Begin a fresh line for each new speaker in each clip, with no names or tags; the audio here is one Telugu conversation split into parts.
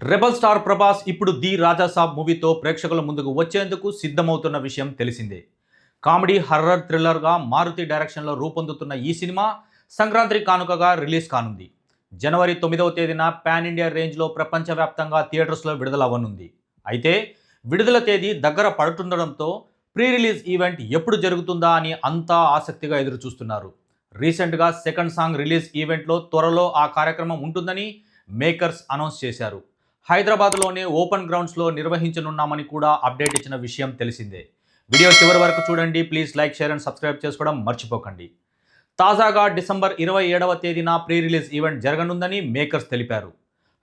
రెబల్ స్టార్ ప్రభాస్ ఇప్పుడు ది రాజాసాబ్ మూవీతో ప్రేక్షకుల ముందుకు వచ్చేందుకు సిద్ధమవుతున్న విషయం తెలిసిందే. కామెడీ హర్రర్ థ్రిల్లర్గా మారుతి డైరెక్షన్లో రూపొందుతున్న ఈ సినిమా సంక్రాంతి కానుకగా రిలీజ్ కానుంది. జనవరి తొమ్మిదవ తేదీన పాన్ ఇండియా రేంజ్లో ప్రపంచవ్యాప్తంగా థియేటర్స్లో విడుదల అవ్వనుంది. అయితే విడుదల తేదీ దగ్గర పడుతుండడంతో ప్రీ రిలీజ్ ఈవెంట్ ఎప్పుడు జరుగుతుందా అని అంతా ఆసక్తిగా ఎదురుచూస్తున్నారు. రీసెంట్గా సెకండ్ సాంగ్ రిలీజ్ ఈవెంట్లో త్వరలో ఆ కార్యక్రమం ఉంటుందని మేకర్స్ అనౌన్స్ చేశారు. హైదరాబాద్లోనే ఓపెన్ గ్రౌండ్స్లో నిర్వహించనున్నామని కూడా అప్డేట్ ఇచ్చిన విషయం తెలిసిందే. వీడియో చివరి వరకు చూడండి. Please like share and subscribe చేసుకోవడం మర్చిపోకండి. తాజాగా డిసెంబర్ ఇరవై ఏడవ తేదీన ప్రీ రిలీజ్ ఈవెంట్ జరగనుందని మేకర్స్ తెలిపారు.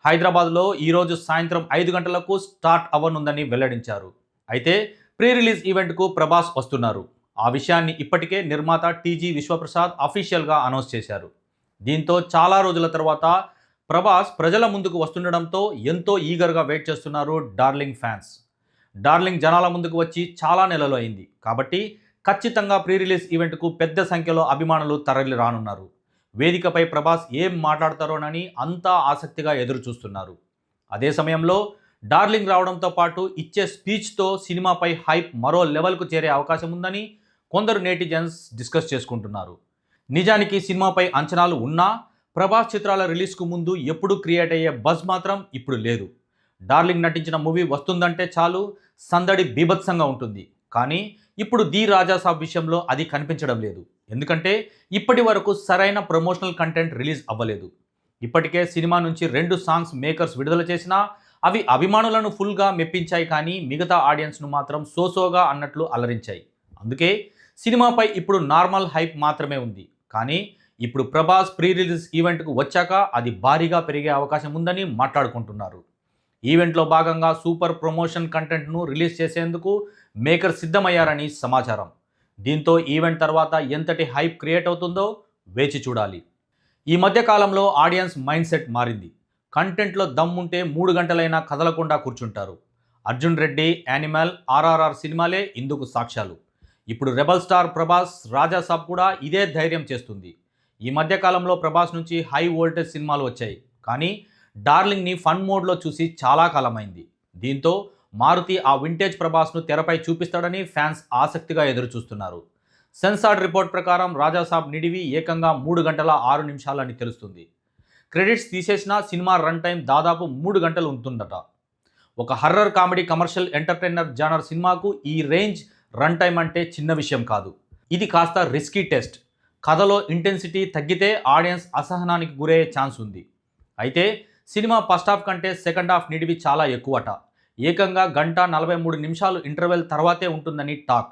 హైదరాబాద్లో ఈరోజు సాయంత్రం ఐదు గంటలకు స్టార్ట్ అవ్వనుందని వెల్లడించారు. అయితే ప్రీ రిలీజ్ ఈవెంట్కు ప్రభాస్ వస్తున్నారు. ఆ విషయాన్ని ఇప్పటికే నిర్మాత టీజీ విశ్వప్రసాద్ అఫీషియల్గా అనౌన్స్ చేశారు. దీంతో చాలా రోజుల తర్వాత ప్రభాస్ ప్రజల ముందుకు వస్తుండడంతో ఎంతో ఈగర్గా వెయిట్ చేస్తున్నారు డార్లింగ్ ఫ్యాన్స్. డార్లింగ్ జనాల ముందుకు వచ్చి చాలా నెలలు అయింది. కాబట్టి ఖచ్చితంగా ప్రీ రిలీజ్ ఈవెంట్కు పెద్ద సంఖ్యలో అభిమానులు తరలి రానున్నారు. వేదికపై ప్రభాస్ ఏం మాట్లాడతారోనని అంతా ఆసక్తిగా ఎదురు చూస్తున్నారు అదే సమయంలో డార్లింగ్ రావడంతో పాటు ఇచ్చే స్పీచ్తో సినిమాపై హైప్ మరో లెవెల్కు చేరే అవకాశం ఉందని కొందరు నేటిజన్స్ డిస్కస్ చేసుకుంటున్నారు. నిజానికి సినిమాపై అంచనాలు ఉన్నా ప్రభాస్ చిత్రాల రిలీజ్కు ముందు ఎప్పుడు క్రియేట్ అయ్యే బజ్ మాత్రం ఇప్పుడు లేదు. డార్లింగ్ నటించిన మూవీ వస్తుందంటే చాలు సందడి బీభత్సంగా ఉంటుంది. కానీ ఇప్పుడు ది రాజాసాబ్ విషయంలో అది కనిపించడం లేదు. ఎందుకంటే ఇప్పటి వరకు సరైన ప్రమోషనల్ కంటెంట్ రిలీజ్ అవ్వలేదు. ఇప్పటికే సినిమా నుంచి రెండు సాంగ్స్ మేకర్స్ విడుదల చేసినా అవి అభిమానులను ఫుల్గా మెప్పించాయి కానీ మిగతా ఆడియన్స్ను మాత్రం సోసోగా అన్నట్లు అలరించాయి. అందుకే సినిమాపై ఇప్పుడు నార్మల్ హైప్ మాత్రమే ఉంది. కానీ ఇప్పుడు ప్రభాస్ ప్రీ రిలీజ్ ఈవెంట్కు వచ్చాక అది భారీగా పెరిగే అవకాశం ఉందని మాట్లాడుకుంటున్నారు. ఈవెంట్లో భాగంగా సూపర్ ప్రమోషన్ కంటెంట్ను రిలీజ్ చేసేందుకు మేకర్ సిద్ధమయ్యారని సమాచారం. దీంతో ఈవెంట్ తర్వాత ఎంతటి హైప్ క్రియేట్ అవుతుందో వేచి చూడాలి. ఈ మధ్య కాలంలో ఆడియన్స్ మైండ్ సెట్ మారింది. కంటెంట్లో దమ్ముంటే మూడు గంటలైనా కదలకుండా కూర్చుంటారు. అర్జున్ రెడ్డి యానిమల్ ఆర్ఆర్ఆర్ సినిమాలే ఇందుకు సాక్ష్యాలు. ఇప్పుడు రెబల్ స్టార్ ప్రభాస్ రాజాసాబ్ కూడా ఇదే ధైర్యం చేస్తుంది. ఈ మధ్య కాలంలో ప్రభాస్ నుంచి హై వోల్టేజ్ సినిమాలు వచ్చాయి. కానీ డార్లింగ్ని ఫన్ మోడ్లో చూసి చాలా కాలమైంది. దీంతో మారుతి ఆ వింటేజ్ ప్రభాస్ను తెరపై చూపిస్తాడని ఫ్యాన్స్ ఆసక్తిగా ఎదురుచూస్తున్నారు. సెన్సార్డ్ సెన్సార్ రిపోర్ట్ ప్రకారం రాజాసాబ్ నిడివి ఏకంగా మూడు గంటల ఆరు నిమిషాలని తెలుస్తుంది. క్రెడిట్స్ తీసేసిన సినిమా రన్ టైం దాదాపు మూడు గంటలు ఉంటుందట. ఒక horror comedy commercial entertainer genre సినిమాకు ఈ రేంజ్ రన్ టైం అంటే చిన్న విషయం కాదు. ఇది కాస్త రిస్కీ టెస్ట్. కథలో ఇంటెన్సిటీ తగ్గితే ఆడియన్స్ అసహనానికి గురయ్యే ఛాన్స్ ఉంది. అయితే సినిమా ఫస్ట్ హాఫ్ కంటే సెకండ్ హాఫ్ నిడివి చాలా ఎక్కువట. ఏకంగా గంట నలభై మూడు నిమిషాలు ఇంటర్వెల్ తర్వాతే ఉంటుందని టాక్.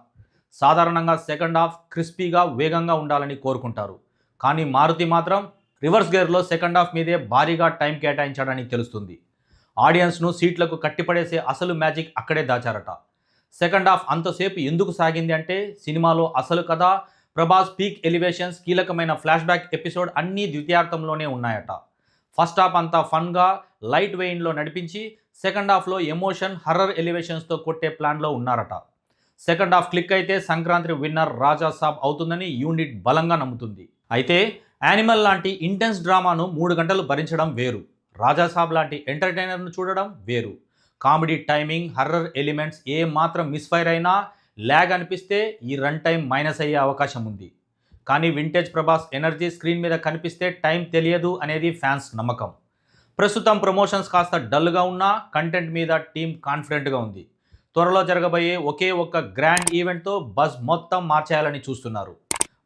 సాధారణంగా సెకండ్ హాఫ్ క్రిస్పీగా వేగంగా ఉండాలని కోరుకుంటారు. కానీ మారుతి మాత్రం రివర్స్ గేర్లో సెకండ్ హాఫ్ మీదే భారీగా టైం కేటాయించాడని తెలుస్తుంది. ఆడియన్స్ను సీట్లకు కట్టిపడేసే అసలు మ్యాజిక్ అక్కడే దాచారట. సెకండ్ హాఫ్ అంతసేపు ఎందుకు సాగింది అంటే సినిమాలో అసలు కథ ప్రభాస్ పీక్ ఎలివేషన్స్ కీలకమైన ఫ్లాష్ బ్యాక్ ఎపిసోడ్ అన్నీ ద్వితీయార్థంలోనే ఉన్నాయట. ఫస్ట్ హాఫ్ అంతా ఫన్గా లైట్ వెయిన్లో నడిపించి సెకండ్ హాఫ్లో ఎమోషన్ హర్రర్ ఎలివేషన్స్తో కొట్టే ప్లాన్లో ఉన్నారట. సెకండ్ హాఫ్ క్లిక్ అయితే సంక్రాంతి విన్నర్ రాజా సాబ్ అవుతుందని యూనిట్ బలంగా నమ్ముతుంది. అయితే యానిమల్ లాంటి ఇంటెన్స్ డ్రామాను మూడు గంటలు భరించడం వేరు. రాజా సాబ్ లాంటి ఎంటర్టైనర్ను చూడడం వేరు. కామెడీ టైమింగ్ హర్రర్ ఎలిమెంట్స్ ఏ మాత్రం మిస్ఫైర్ అయినా ల్యాగ్ అనిపిస్తే ఈ రన్ టైం మైనస్ అయ్యే అవకాశం ఉంది. కానీ వింటేజ్ ప్రభాస్ ఎనర్జీ స్క్రీన్ మీద కనిపిస్తే టైం తెలియదు అనేది ఫ్యాన్స్ నమ్మకం. ప్రస్తుతం ప్రమోషన్స్ కాస్త డల్గా ఉన్నా కంటెంట్ మీద టీం కాన్ఫిడెంట్గా ఉంది. త్వరలో జరగబోయే ఒకే ఒక్క గ్రాండ్ ఈవెంట్తో బస్ మొత్తం మార్చేయాలని చూస్తున్నారు.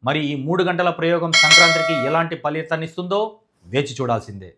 మరి ఈ మూడు గంటల ప్రయోగం సంక్రాంతికి ఎలాంటి ఫలితాన్నిస్తుందో వేచి చూడాల్సిందే.